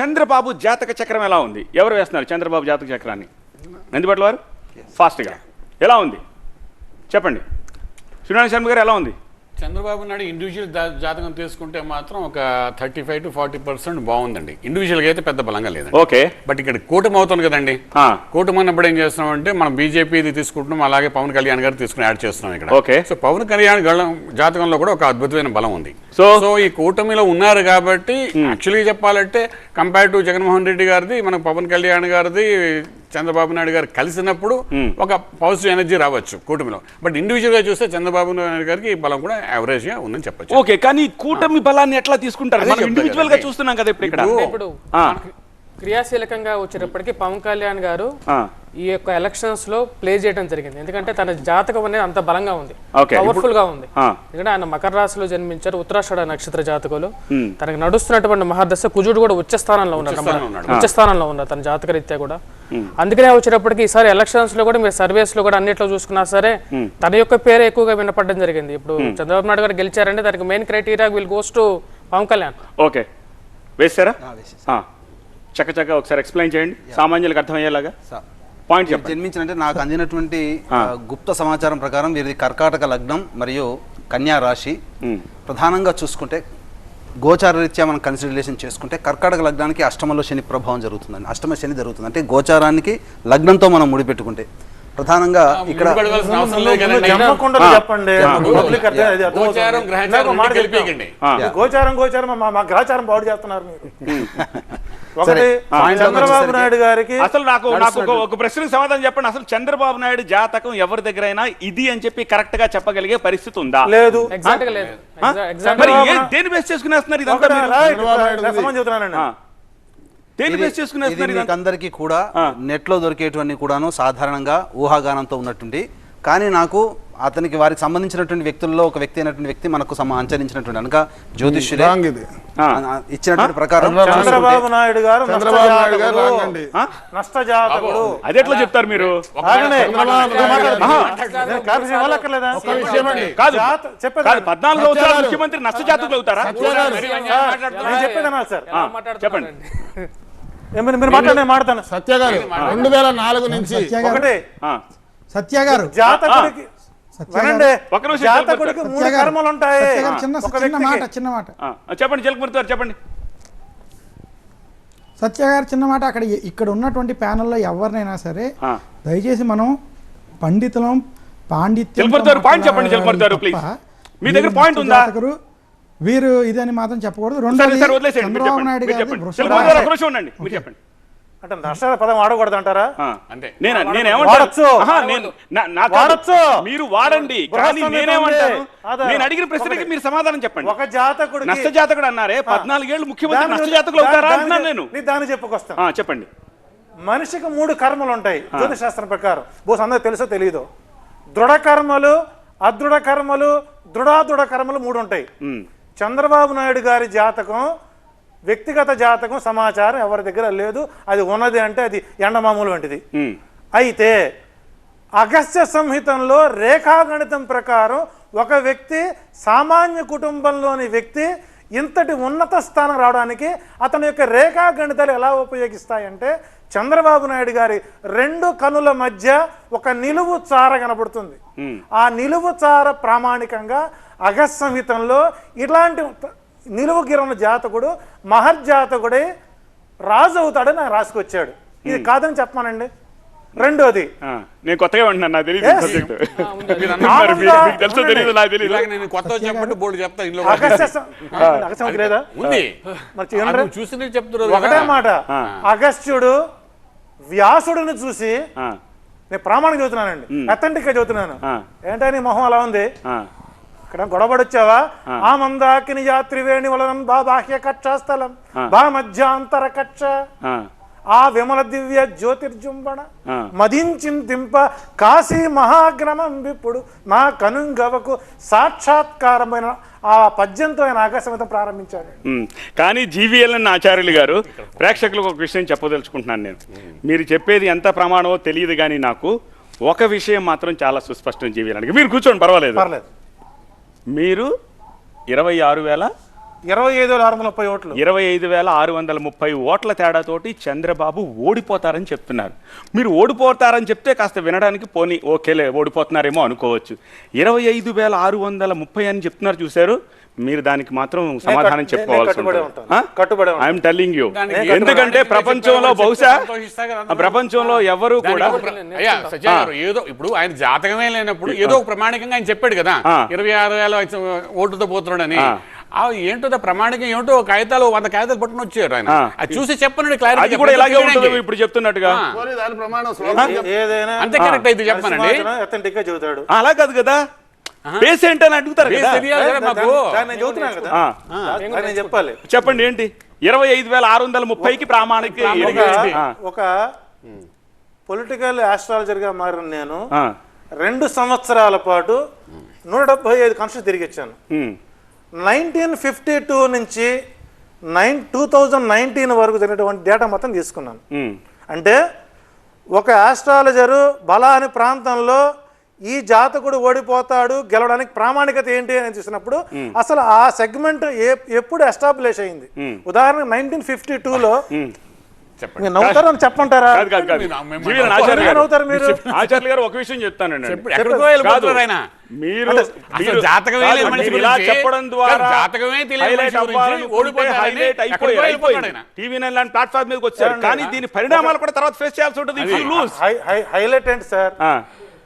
చంద్రబాబు జాతక చక్రం ఎలా ఉంది? ఎవరు వేస్తున్నారు చంద్రబాబు జాతక చక్రాన్ని? నందిపట్ల వారు? ఫాస్ట్గా. ఎలా ఉంది? చెప్పండి. సూర్యనారాయణ శర్మ గారు ఎలా ఉంది? చంద్రబాబు నాయుడు ఇండివిజువల్ జాతకం తీసుకుంటే మాత్రం ఒక thirty five to forty percent బాగుందండి ఇండివిజువల్గా అయితే పెద్ద బలంగా లేదండి. ఓకే. బట్ ఇక్కడ కూటమి అవుతుంది కదండి. కూటమి అన్నప్పుడు ఏం చేస్తున్నాం అంటే మనం బీజేపీ ఇది తీసుకుంటున్నాం అలాగే పవన్ కళ్యాణ్ గారు తీసుకుని యాడ్ చేస్తున్నాం ఇక్కడ. ఓకే. సో పవన్ కళ్యాణ్ జాతకంలో కూడా ఒక అద్భుతమైన బలం ఉంది. సో- సో ఈ కూటమిలో ఉన్నారు కాబట్టి యాక్చువల్గా చెప్పాలంటే కంపేర్ టు జగన్మోహన్ రెడ్డి గారిది మనకు పవన్ కళ్యాణ్ గారిది చంద్రబాబు నాయుడు గారు కలిసినప్పుడు ఒక పాజిటివ్ ఎనర్జీ రావచ్చు కూటమిలో బట్ ఇండివిజువల్గా చూస్తే చంద్రబాబు నాయుడు గారికి బలం కూడా యావరేజ్గా ఉందని చెప్పొచ్చు ఓకే కానీ కూటమి బలాన్ని ఎట్లా తీసుకుంటారు మనం. చూస్తున్నాం కదా ఇప్పుడు ఇక్కడ. క్రియాశీలకంగా వచ్చేటప్పటికి పవన్ కళ్యాణ్ గారు ఆ. ఈ యొక్క ఎలక్షన్స్లో ప్లే చేయడం జరిగింది. ఎందుకంటే తన జాతకం అనేది అంత బలంగా ఉంది. పవర్ఫుల్గా ఉంది. ఎందుకంటే ఆయన మకర రాశిలో జన్మించారు ఉత్తరాషాఢ నక్షత్ర జాతకులు. తనకి నడుస్తున్నటువంటి మహర్దశ కుజుడు కూడా ఉచ్చ స్థానంలో ఉన్నాడు. ఉచ్చ స్థానంలో ఉన్నారు తన జాతక రీత్యా కూడా. అందుకనే వచ్చేటప్పటికి ఈసారి ఎలక్షన్స్లో కూడా మీరు సర్వేస్లో కూడా అన్నిట్లో చూసుకున్నా సరే తన యొక్క పేరే ఎక్కువగా వినపడడం జరిగింది. ఇప్పుడు చంద్రబాబు నాయుడు గారు గెలిచారంటే దానికి main criteria will goes to Pawan Kalyan. Okay వేస్తారా? ఆ. చక్కచక్క ఒకసారి ఎక్స్ప్లెయిన్ చేయండి. సామాన్యులకు అర్థమయ్యేలాగా. పాయింట్ జన్మించినంటే నాకు అందినటువంటి గుప్త సమాచారం ప్రకారం వీరిది కర్కాటక లగ్నం మరియు కన్యా రాశి. ప్రధానంగా చూసుకుంటే గోచార రీత్యా మనం కన్సిడరేషన్ చేసుకుంటే కర్కాటక లగ్నానికి అష్టమంలో శని ప్రభావం జరుగుతుందండి. అష్టమ శని జరుగుతుంది. అంటే గోచారానికి లగ్నంతో మనం ముడిపెట్టుకుంటే ప్రధానంగా ఇక్కడ గోచారం, గోచారం గోచారం మా పాడు చేస్తున్నారు చంద్రబాబు నాయుడు గారికి అసలు నాకు నాకు ఒక ఒక ప్రశ్నకు సమాధానం చెప్పండి. అసలు చంద్రబాబు నాయుడు జాతకం ఎవరి దగ్గర అయినా ఇది అని చెప్పి కరెక్ట్గా చెప్పగలిగే పరిస్థితి ఉందా? లేదు. ఎగ్జాక్ట్గా లేదు. ఆ? ఎగ్జాక్ట్ మరి ఏ దేని బేస్ చేసుకునేస్తున్నారు ఇదంతా? అందరికీ కూడా. నెట్లో దొరికేటువంటి కూడాను సాధారణంగా ఊహాగానంతో ఉన్నటువంటి కానీ నాకు అతనికి వారికి సంబంధించినటువంటి వ్యక్తుల్లో ఒక వ్యక్తి అయినటువంటి వ్యక్తి మనకు సమ అంచరించినటువంటి అనగా జ్యోతిష్యులే ఇచ్చినటువంటి ప్రకారం చంద్రబాబు నాయుడు గారు నష్ట చంద్రబాబు నాయుడు గారు జాతకుడు. రాంగండి. ఆ? నష్ట జాతకుడు అది ఎట్లా చెప్తారు మీరు? పద్నాలుగు సంవత్సరాలు. ముఖ్యమంత్రి నష్ట జాతకులు అవుతారా సార్ చెప్పండి. మీరు నేను మాట్లాడతాను. సత్య గారు రెండు వేల నాలుగు నుంచి ఒకటి. సత్య గారు. జాతకుడికి జాతకుడికి. మూడు కర్మలు ఉంటాయి. చిన్న చిన్న మాట చిన్న మాట. ఆ, చెప్పండి జలకమూర్తి గారు చెప్పండి. సత్య గారు చిన్న మాట. అక్కడ ఇక్కడ ఉన్నటువంటి ప్యానెల్లో ఎవరినైనా సరే. దయచేసి మనం పండితులం పాండిత్యం పాయింట్ చెప్పండి ప్లీజ్ మీ దగ్గర పాయింట్ ఉందా? వీరు ఇదని మాత్రం చెప్పకూడదు. రెండోది మీరు చంద్రబాబు చెప్పండి. నాయుడు మీరు గారి చెప్పండి. అంటే నష్ట పదం వాడకూడదు అంటారా? ఆ. అంతే. నేను నేను వాడొచ్చు. మీరు వాడండి. కానీ నేనేమంటాను. నేను అడిగిన ప్రశ్నకి. మీరు సమాధానం చెప్పండి. ఒక జాతకుడికి నష్ట జాతకుడు అన్నారే పద్నాలుగేళ్ళు ముఖ్యమంత్రి నష్ట జాతకులు అవుతారా దాని- నేను. నీ దాన్ని చెప్పుకొస్తాను. ఆ, చెప్పండి. మనిషికి మూడు కర్మలు ఉంటాయి జ్యోతిష్ శాస్త్రం ప్రకారం. బహుశా అందరూ తెలుసో తెలియదు దృఢ కర్మలు అదృఢ కర్మలు దృఢాదృఢ కర్మలు మూడు ఉంటాయి. చంద్రబాబు నాయుడు గారి జాతకం వ్యక్తిగత జాతకం సమాచారం ఎవరి దగ్గర లేదు అది ఉన్నది అంటే అది ఎండమామూలు వంటిది. అయితే అగస్త్య సంహితంలో రేఖాగణితం ప్రకారం ఒక వ్యక్తి సామాన్య కుటుంబంలోని వ్యక్తి ఇంతటి ఉన్నత స్థానం రావడానికి అతని యొక్క రేఖాగణితాలు ఎలా ఉపయోగిస్తాయంటే చంద్రబాబు నాయుడు గారి రెండు కనుల మధ్య ఒక నిలువు చార కనబడుతుంది. ఆ నిలువు చార ప్రామాణికంగా అగస్త్య సంహితంలో ఇలాంటి నిలువు గిరణ జాతకుడు మహర్జాతకుడే రాజు అవుతాడని ఆయన రాసుకొచ్చాడు. ఇది కాదని చెప్పమానండి. రెండోది. ఆ, నేను కొత్తగా వింటున్నాను నాకు తెలియదు. సబ్జెక్ట్ తెలుసో తెలియదు నాకు తెలియదు ఇలాగ నేను కొత్త చెప్పట్టు బోర్డు చెప్తా ఇంట్లో అగస్త్య లేదా? ఉంది. మరి చూసి చెప్తున్నారు ఒకటే. మాట. అగస్త్యుడు వ్యాసుడిని చూసి నేను ప్రామాణిక చదువుతున్నానండి. అథెంటిక్గా చదువుతున్నాను. ఏంటని మొహం అలా ఉంది? ఇక్కడ గొడవడొచ్చావా ఆ. మందాకిని యాత్రివేణి వలనం బా బాహ్య కక్షాస్థలం బా మధ్యాంతర కక్ష. ఆ, విమల దివ్య జ్యోతిర్జుంబణ ఆ. మదించింతింప కాశీ మహాగ్రమం విప్పుడు మా కనుంగవకు సాక్షాత్కారమైన ఆ పద్యంతో ఆయన ఆకాశమితం ప్రారంభించాడు. కానీ జీవీఎల్ఎన్ ఆచార్యులు గారు ప్రేక్షకులకు ఒక విషయం చెప్పదలుచుకుంటున్నాను నేను. మీరు చెప్పేది ఎంత ప్రమాణమో తెలియదు కానీ నాకు ఒక విషయం మాత్రం చాలా సుస్పష్టం జీవీఎల్ఎన్కి. మీరు కూర్చోండి పర్వాలేదు. పర్లేదు. మీరు ఇరవై ఆరు వేల ఇరవై ఐదు వేల ఆరు వందల ముప్పై ఓట్లు. ఇరవై ఐదు వేల ఆరు వందల ముప్పై ఓట్ల తేడాతోటి చంద్రబాబు ఓడిపోతారని చెప్తున్నారు. మీరు ఓడిపోతారని చెప్తే కాస్త వినడానికి పోనీ ఓకేలే ఓడిపోతున్నారేమో అనుకోవచ్చు. ఇరవై ఐదు వేల ఆరు వందల ముప్పై అని చెప్తున్నారు చూశారు. మీరు దానికి మాత్రం సమాధానం చెప్పుకోవాల్సి కట్టుబడి ఉంటుంది. I'm telling you. ఎందుకంటే ప్రపంచంలో బహుశా ప్రపంచంలో ఎవరు కూడా ఏదో ఇప్పుడు ఆయన జాతకమే లేనప్పుడు ఏదో ఒక ప్రమాణికంగా ఆయన చెప్పాడు కదా. ఇరవై ఆరు వేల ఓటుతో పోతున్నాడని. ఏంటో ప్రమాణికం ఏమిటో కాగితాలు వంద కాగితాలు పట్టుకుని వచ్చారు ఆయన. అది చూసి చెప్పనండి క్లారిటీ కూడా ఇలాగే ఉంటుంది ఇప్పుడు చెప్తున్నట్టుగా. అంతే కరెక్ట్ అయితే చెప్పానండి అలా కాదు కదా. పేషెంట్ అని అడుగుతారు కదా? చెప్పాలి. చెప్పండి ఏంటి? ఇరవై ఐదు వేల ఆరు వందల ముప్పైకి ప్రామాణిక ఒక పొలిటికల్ ఆస్ట్రాలజర్గా మారిన నేను. రెండు సంవత్సరాల పాటు నూట డెబ్బై ఐదు కాన్స్టిట్యూషన్ తిరిగి ఇచ్చాను ఉమ్. నైన్టీన్ ఫిఫ్టీ టూ నుంచి నైన్ టూ థౌజండ్ నైన్టీన్ వరకు జరిగినటువంటి డేటా మొత్తం తీసుకున్నాను. అంటే ఒక ఆస్ట్రాలజరు బలాని ప్రాంతంలో ఈ జాతకుడు ఓడిపోతాడు గెలవడానికి ప్రామాణికత ఏంటి అని చూసినప్పుడు అసలు ఆ సెగ్మెంట్ ఎప్పుడు ఎస్టాబ్లిష్ అయింది? ఉదాహరణకు నైన్టీన్ ఫిఫ్టీ టూలో చెప్పండి. మీరు గారు. నవ్వుతారు మీరు? ఆచార్య గారు ఒక విషయం చెప్తానండి చెప్పండి. మీరు ద్వారా. టీవీ నైన్ లాంటి ప్లాట్ఫామ్ మీదకి వచ్చారు. కానీ దీని పరిణామాలు కూడా తర్వాత ఫేస్ చేయాల్సి ఉంటుంది. హైలైట్ ఏంటి సార్?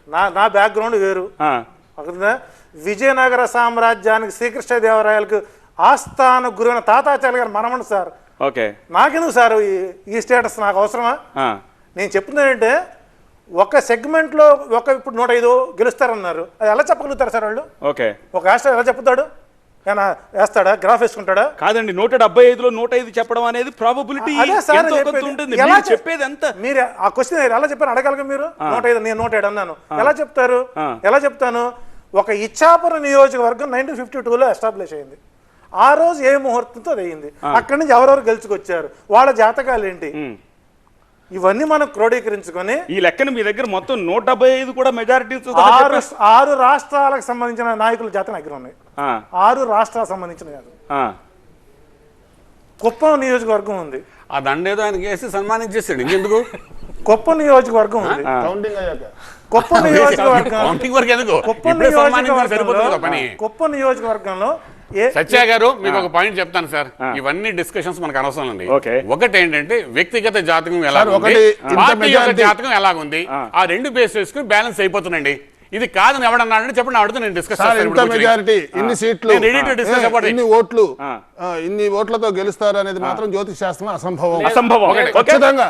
నా నా బ్యాక్గ్రౌండ్ వేరు? విజయనగర సామ్రాజ్యానికి శ్రీకృష్ణదేవరాయలకు ఆస్థాన గురువైన తాతాచార్య గారు మనమండి సార్. ఓకే. నాకెందుకు సార్ ఈ- ఈ స్టేటస్ నాకు అవసరమా? నేను చెప్తున్నా ఏంటంటే ఒక సెగ్మెంట్లో ఒక ఇప్పుడు నూట ఐదు గెలుస్తారన్నారు. అది ఎలా చెప్పగలుగుతారు సార్ వాళ్ళు? ఓకే. ఒక ఆస్ట్రా ఎలా చెప్తాడు? ఏమైనా వేస్తాడా? గ్రాఫ్ వేసుకుంటాడా? కాదండి నూట డెబ్బై ఐదులో నూట ఐదు చెప్పడం అనేది ప్రాబబిలిటీ. ఉంటుంది. ఎలా చెప్పేది ఎంత? మీరు ఆ క్వశ్చన్ ఎలా చెప్పారు అడగలగా మీరు? నూట ఐదు నేను నూట ఏడు అన్నాను. ఎలా చెప్తారు. ఎలా చెప్తాను? ఒక ఇచ్చాపురం నియోజకవర్గం నైన్టీన్ ఫిఫ్టీ టూలో ఎస్టాబ్లిష్ అయింది. ఆ రోజు ఏ ముహూర్తంతో అది అయింది? అక్కడి నుంచి ఎవరెవరు గెలుచుకొచ్చారు? వాళ్ళ జాతకాలు ఏంటి? ఇవన్నీ మనం క్రోడీకరించుకొని ఈ లెక్కన మీ దగ్గర మొత్తం నూట డెబ్బై ఐదు కూడా మెజారిటీ ఆరు ఆరు రాష్ట్రాలకు సంబంధించిన నాయకుల జాతక దగ్గర ఉన్నాయి. ఆరు రాష్ట్రాలకు సంబంధించిన కాదు. కుప్పం నియోజకవర్గం ఉంది. ఆ దండేదో ఆయనకి వేసి సన్మానించేసాడు ఇంకెందుకు? కుప్పం నియోజకవర్గం ఉంది. కౌంటింగ్ అయ్యాక. కుప్పం నియోజకవర్గం కౌంటింగ్ వరకు ఎందుకు? కుప్పం పని? కుప్పం నియోజకవర్గంలో సత్య గారు మీకు ఒక పాయింట్ చెప్తాను సార్. ఇవన్నీ డిస్కషన్స్ మనకు అవసరం అండి. ఒకటి ఏంటంటే వ్యక్తిగత జాతకం ఎలా ఉంది పార్టీ యొక్క జాతకం ఎలాగుంది? ఆ. రెండు బేస్ చేసుకుని బ్యాలెన్స్ అయిపోతుందండి. ఇది కాదని ఎవడన్నాడంటే చెప్పండి అడిగితే నేను డిస్కస్ మెజారిటీ ఇన్ని సీట్లు. ఇన్ని ఓట్లు ఇన్ని ఓట్లతో గెలుస్తారు అనేది మాత్రం జ్యోతిష్ శాస్త్రం అసంభవం అసంభవం? ఖచ్చితంగా.